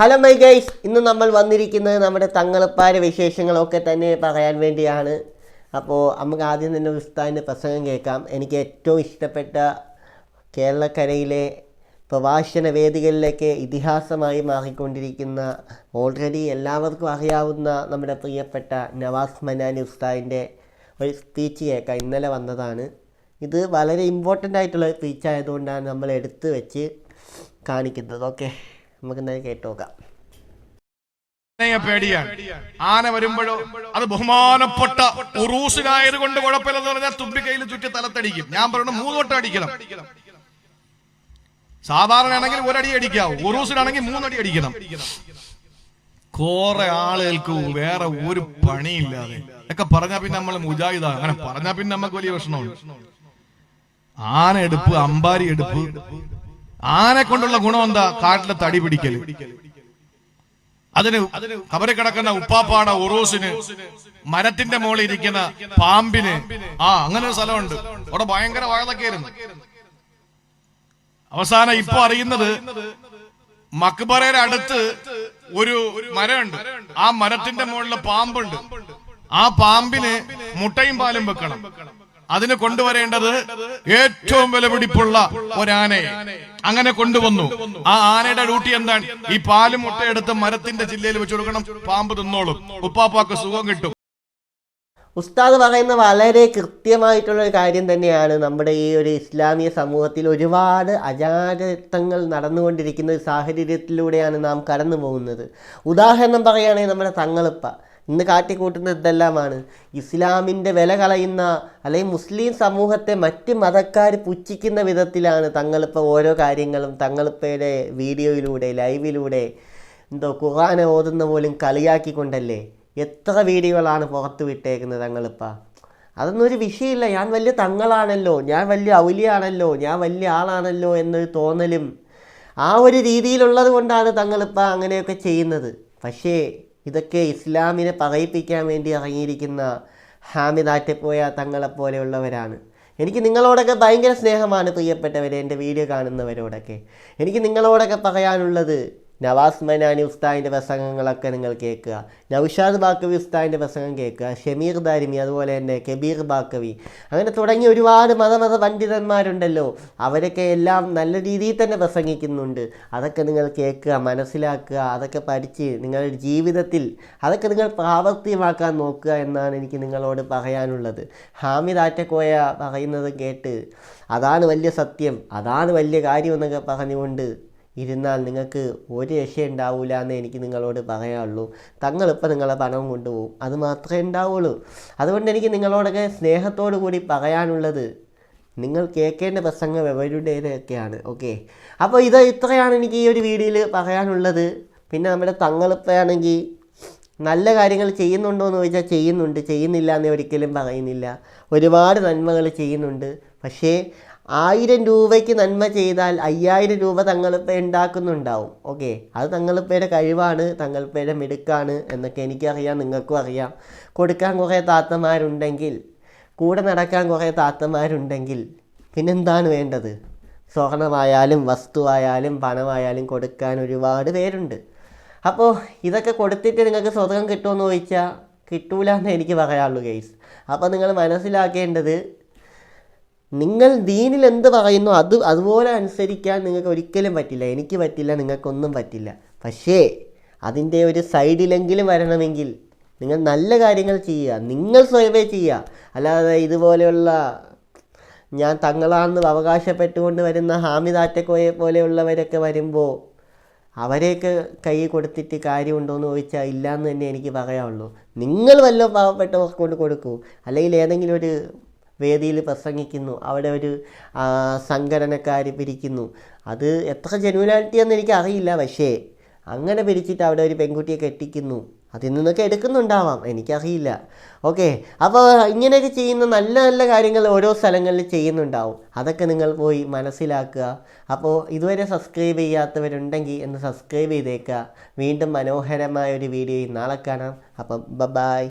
Hello my guys ഇന്ന് നമ്മൾ വന്നിരിക്കുന്നത് നമ്മുടെ തങ്ങളപ്പാര വിശേഷങ്ങളൊക്കെ തന്നെ പറയാൻ വേണ്ടിയാണ്. അപ്പോൾ നമുക്ക് ആദ്യം തന്നെ ഉസ്താദിന്റെ പ്രസംഗം കേൾക്കാം. എനിക്ക് ഏറ്റവും ഇഷ്ടപ്പെട്ട കേരളക്കരയിലെ പ്രഭാഷണ വേദികളിലേക്ക് ഇതിഹാസമായി മാറിക്കൊണ്ടിരിക്കുന്ന ഓൾറെഡി എല്ലാവർക്കും അറിയാവുന്ന നമ്മുടെ പ്രിയപ്പെട്ട നവാസ് മനാനി ഉസ്താദിന്റെ ഒരു സ്പീച്ച് കേൾക്കാം. ഇന്നലെ വന്നതാണ്. ഇത് വളരെ ഇമ്പോർട്ടന്റ് ആയിട്ടുള്ള സ്പീച്ച് ആയതുകൊണ്ടാണ് നമ്മൾ എടുത്തു വെച്ച് കാണിക്കുന്നത്. ഓക്കെ നമുക്ക് എന്തായാലും കേട്ട് നോക്കാം. പേടിയാണ് ആന വരുമ്പോഴോ അത് ബഹുമാനപ്പെട്ട ഉറൂസിനായത് കൊണ്ട് കുഴപ്പമില്ലെന്ന് പറഞ്ഞാൽ തുമ്പിക്കൈയിൽ ചുറ്റി തലത്തടിക്കും. ഞാൻ പറയണം മൂന്നോട്ട് അടിക്കണം. സാധാരണ ആണെങ്കിൽ ഒരടി അടിക്കാവൂ. ഉറൂസിനാണെങ്കിൽ മൂന്നടി അടിക്കണം. കുറെ ആളുകൾക്ക് വേറെ ഒരു പണിയില്ലാതെ. ഒക്കെ പറഞ്ഞാ പിന്നെ നമ്മൾ മുജാഹിദ. അങ്ങനെ പറഞ്ഞാ പിന്നെ നമുക്ക് വലിയ പ്രശ്നമുണ്ട്. ആന എടുപ്പ് അമ്പാരി എടുപ്പ്. ആനെ കൊണ്ടുള്ള ഗുണം എന്താ കാട്ടിലെ തടി പിടിക്കൽ അതിന് കബറി കിടക്കുന്ന ഉപ്പാപ്പാട ഉറൂസിന് മരത്തിന്റെ മുകളിൽ ഇരിക്കുന്ന പാമ്പിന്. ആ അങ്ങനെ ഒരു സ്ഥലമുണ്ട്. അവിടെ ഭയങ്കര വഴതൊക്കെയായിരുന്നു അവസാനം ഇപ്പൊ അറിയുന്നത് മക്ബറയുടെ അടുത്ത് ഒരു മരമുണ്ട്. ആ മരത്തിന്റെ മുകളിൽ പാമ്പുണ്ട്. ആ പാമ്പിന് മുട്ടയും പാലും വെക്കണം. അതിന് കൊണ്ടുവരേണ്ടത് ഏറ്റവും വിലപിടിപ്പുള്ള ഒരാനയെ അങ്ങനെ കൊണ്ടുവന്നു. ആ ആനയുടെ ഡ്യൂട്ടി എന്താണ്? ഈ പാലും മുട്ടയെടുത്ത് മരത്തിന്റെ ജില്ലയിൽ വെച്ച് കൊടുക്കണം. പാമ്പ് തിന്നോളും. ഉപ്പാപ്പാക്ക് സുഖം കിട്ടും. ഉസ്താദ് പറയുന്ന വളരെ കൃത്യമായിട്ടുള്ള ഒരു കാര്യം തന്നെയാണ്. നമ്മുടെ ഈ ഒരു ഇസ്ലാമിക സമൂഹത്തിൽ ഒരുപാട് അജാരത്വങ്ങൾ നടന്നുകൊണ്ടിരിക്കുന്ന ഒരു സാഹചര്യത്തിലൂടെയാണ് നാം കടന്നു പോകുന്നത് ഉദാഹരണം പറയുകയാണെങ്കിൽ നമ്മുടെ തങ്ങളിപ്പ. ഇന്ന് കാട്ടിക്കൂട്ടുന്ന എന്തെല്ലാമാണ്? ഇസ്ലാമിന്റെ വില കളയുന്ന അല്ലെങ്കിൽ മുസ്ലിം സമൂഹത്തെ മറ്റ് മതക്കാർ പുച്ഛിക്കുന്ന വിധത്തിലാണ് തങ്ങളിപ്പോൾ ഓരോ കാര്യങ്ങളും തങ്ങളിപ്പയുടെ വീഡിയോയിലൂടെ ലൈവിലൂടെ എന്തോ ഖുർആനെ ഓതുന്ന പോലും കളിയാക്കിക്കൊണ്ടല്ലേ എത്ര വീഡിയോകളാണ് പുറത്ത് വിട്ടേക്കുന്നത് തങ്ങളിപ്പോൾ അതൊന്നും ഒരു വിഷയമില്ല. ഞാൻ വലിയ തങ്ങളാണല്ലോ ഞാൻ വലിയ ഔലിയാണല്ലോ ഞാൻ വലിയ ആളാണല്ലോ എന്നൊരു തോന്നലും ആ ഒരു രീതിയിലുള്ളത് കൊണ്ടാണ് തങ്ങളിപ്പോൾ അങ്ങനെയൊക്കെ ചെയ്യുന്നത്. പക്ഷേ ഇതൊക്കെ ഇസ്ലാമിനെ പറയിപ്പിക്കാൻ വേണ്ടി ഇറങ്ങിയിരിക്കുന്ന ഹാമിദാറ്റിപ്പോയ പോയ തങ്ങളെപ്പോലെയുള്ളവരാണ് എനിക്ക് നിങ്ങളോടൊക്കെ ഭയങ്കര സ്നേഹമാണ് പ്രിയപ്പെട്ടവരെ എന്റെ വീഡിയോ കാണുന്നവരോടൊക്കെ. എനിക്ക് നിങ്ങളോടൊക്കെ പറയാനുള്ളത് നവാസ് മനാനി ഉസ്താദിന്റെ പ്രസംഗങ്ങളൊക്കെ നിങ്ങൾ കേൾക്കുക. നൗഷാദ് ബാക്കവി ഉസ്താദിന്റെ പ്രസംഗം കേൾക്കുക. ഷമീർ ദാരിമി അതുപോലെ തന്നെ കബീർ ബാക്കവി. അങ്ങനെ തുടങ്ങി ഒരുപാട് മതമത പണ്ഡിതന്മാരുണ്ടല്ലോ. അവരൊക്കെ എല്ലാം നല്ല രീതിയിൽ തന്നെ പ്രസംഗിക്കുന്നുണ്ട്. അതൊക്കെ നിങ്ങൾ കേൾക്കുക മനസ്സിലാക്കുക അതൊക്കെ പഠിച്ച് നിങ്ങളുടെ ജീവിതത്തിൽ അതൊക്കെ നിങ്ങൾ പ്രാവർത്തികമാക്കാൻ നോക്കുക എന്നാണ് എനിക്ക് നിങ്ങളോട് പറയാനുള്ളത്. ഹാമിദ് ആറ്റക്കോയ പറയുന്നത് കേട്ട് അതാണ് വലിയ സത്യം അതാണ് വലിയ കാര്യം എന്നൊക്കെ പറഞ്ഞുകൊണ്ട് ഇരുന്നാൽ നിങ്ങൾക്ക് ഒരു രക്ഷയുണ്ടാവില്ല എന്ന് എനിക്ക് നിങ്ങളോട് പറയാനുള്ളൂ. തങ്ങളിപ്പോൾ നിങ്ങളെ പണം കൊണ്ടുപോകും. അത് മാത്രമേ ഉണ്ടാവുള്ളൂ. അതുകൊണ്ട് എനിക്ക് നിങ്ങളോടൊക്കെ സ്നേഹത്തോടു കൂടി പറയാനുള്ളത് നിങ്ങൾ കേൾക്കേണ്ട പ്രസംഗം എവരുടേതൊക്കെയാണ് ഓക്കെ അപ്പോൾ ഇത് ഇത്രയാണ് എനിക്ക് ഈ ഒരു വീഡിയോയിൽ പറയാനുള്ളത്. പിന്നെ നമ്മുടെ തങ്ങളിപ്പയാണെങ്കിൽ നല്ല കാര്യങ്ങൾ ചെയ്യുന്നുണ്ടോ എന്ന് ചോദിച്ചാൽ ചെയ്യുന്നുണ്ട്. ചെയ്യുന്നില്ല എന്ന് ഒരിക്കലും പറയുന്നില്ല. ഒരുപാട് നന്മകൾ ചെയ്യുന്നുണ്ട്. പക്ഷേ ആയിരം രൂപയ്ക്ക് നന്മ ചെയ്താൽ അയ്യായിരം രൂപ തങ്ങളിപ്പോൾ ഉണ്ടാക്കുന്നുണ്ടാവും. ഓക്കെ അത് തങ്ങളിപ്പയുടെ കഴിവാണ് തങ്ങളിപ്പയുടെ മിടുക്കാണ് എന്നൊക്കെ എനിക്കറിയാം നിങ്ങൾക്കും അറിയാം. കൊടുക്കാൻ കുറേ താത്തമാരുണ്ടെങ്കിൽ കൂടെ നടക്കാൻ കുറേ താത്തമാരുണ്ടെങ്കിൽ പിന്നെന്താണ് വേണ്ടത്? സ്വർണമായാലും വസ്തുവായാലും പണമായാലും കൊടുക്കാൻ ഒരുപാട് പേരുണ്ട്. അപ്പോൾ ഇതൊക്കെ കൊടുത്തിട്ട് നിങ്ങൾക്ക് സ്വർഗം കിട്ടുമെന്ന് ചോദിച്ചാൽ കിട്ടൂല എന്ന് എനിക്ക് പറയാനുള്ളൂ കേസ് അപ്പോൾ നിങ്ങൾ മനസ്സിലാക്കേണ്ടത് നിങ്ങൾ ദീനിൽ എന്ത് പറയുന്നു അത് അതുപോലെ അനുസരിക്കാൻ നിങ്ങൾക്ക് ഒരിക്കലും പറ്റില്ല. എനിക്ക് പറ്റില്ല നിങ്ങൾക്കൊന്നും പറ്റില്ല. പക്ഷേ അതിന്റെ ഒരു സൈഡിലെങ്കിലും വരണമെങ്കിൽ നിങ്ങൾ നല്ല കാര്യങ്ങൾ ചെയ്യുക. നിങ്ങൾ സ്വയമേ ചെയ്യുക. അല്ലാതെ ഇതുപോലെയുള്ള ഞാൻ തങ്ങളാണെന്ന് അവകാശപ്പെട്ടുകൊണ്ട് വരുന്ന ഹാമിദാറ്റക്കോയെ പോലെയുള്ളവരൊക്കെ വരുമ്പോൾ അവരെയൊക്കെ കൈ കൊടുത്തിട്ട് കാര്യമുണ്ടോ എന്ന് ചോദിച്ചാൽ ഇല്ല എന്ന് തന്നെ എനിക്ക് പറയാവുള്ളൂ നിങ്ങൾ വല്ല പാവപ്പെട്ടവർക്ക് കൊണ്ട് കൊടുക്കൂ. അല്ലെങ്കിൽ ഏതെങ്കിലും ഒരു വേദിയിൽ പ്രസംഗിക്കുന്നു. അവിടെ ഒരു സംഘടനക്കാർ പിരിക്കുന്നു അത് എത്ര ജെനുവനാലിറ്റി എന്ന് എനിക്ക് അറിയില്ല പക്ഷേ അങ്ങനെ പിരിച്ചിട്ട് അവിടെ ഒരു പെൺകുട്ടിയെ കെട്ടിക്കുന്നു. അതിൽ നിന്നൊക്കെ എടുക്കുന്നുണ്ടാവാം. എനിക്കറിയില്ല. ഓക്കെ. അപ്പോൾ ഇങ്ങനെയൊക്കെ ചെയ്യുന്ന നല്ല നല്ല കാര്യങ്ങൾ ഓരോ സ്ഥലങ്ങളിൽ ചെയ്യുന്നുണ്ടാവും. അതൊക്കെ നിങ്ങൾ പോയി മനസ്സിലാക്കുക. അപ്പോൾ ഇതുവരെ സബ്സ്ക്രൈബ് ചെയ്യാത്തവരുണ്ടെങ്കിൽ ഒന്ന് സബ്സ്ക്രൈബ് ചെയ്തേക്കുക. വീണ്ടും മനോഹരമായ ഒരു വീഡിയോയിൽ നാളെ കാണാം. അപ്പം ബ ബായ്